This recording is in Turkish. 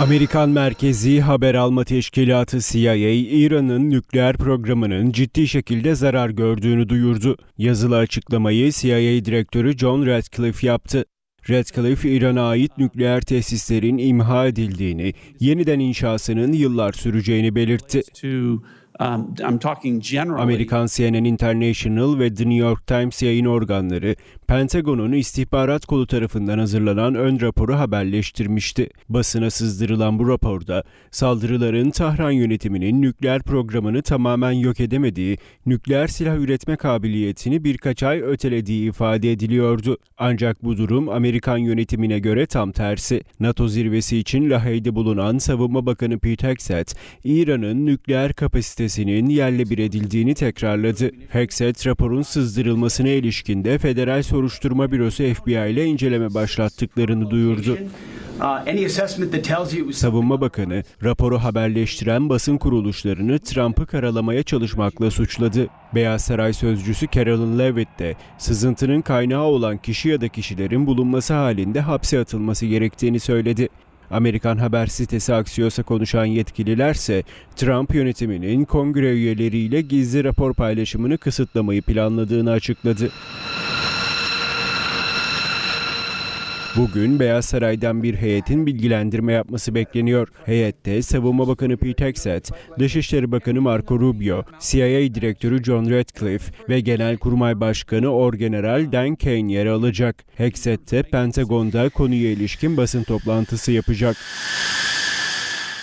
Amerikan merkezi haber alma teşkilatı CIA, İran'ın nükleer programının ciddi şekilde zarar gördüğünü duyurdu. Yazılı açıklamayı CIA direktörü John Ratcliffe yaptı. Ratcliffe, İran'a ait nükleer tesislerin imha edildiğini, yeniden inşasının yıllar süreceğini belirtti. Um. Amerikan CNN International ve The New York Times yayın organları, Pentagon'un istihbarat kolu tarafından hazırlanan ön raporu haberleştirmişti. Basına sızdırılan bu raporda, saldırıların Tahran yönetiminin nükleer programını tamamen yok edemediği, nükleer silah üretme kabiliyetini birkaç ay ötelediği ifade ediliyordu. Ancak bu durum Amerikan yönetimine göre tam tersi. NATO zirvesi için Lahey'de bulunan Savunma Bakanı Pete Hegseth, İran'ın nükleer kapasitesinin yerle bir edildiğini tekrarladı. Hegseth, raporun sızdırılmasına ilişkin de Federal Soruşturma Bürosu FBI ile inceleme başlattıklarını duyurdu. Savunma Bakanı, raporu haberleştiren basın kuruluşlarını Trump'ı karalamaya çalışmakla suçladı. Beyaz Saray sözcüsü Carolyn Levitt de sızıntının kaynağı olan kişi ya da kişilerin bulunması halinde hapse atılması gerektiğini söyledi. Amerikan haber sitesi Axios'a konuşan yetkililerse Trump yönetiminin kongre üyeleriyle gizli rapor paylaşımını kısıtlamayı planladığını açıkladı. Bugün Beyaz Saray'dan bir heyetin bilgilendirme yapması bekleniyor. Heyette Savunma Bakanı Pete Hegseth, Dışişleri Bakanı Marco Rubio, CIA Direktörü John Ratcliffe ve Genelkurmay Başkanı Orgeneral Dan Kane yer alacak. Hegseth de Pentagon'da konuya ilişkin basın toplantısı yapacak.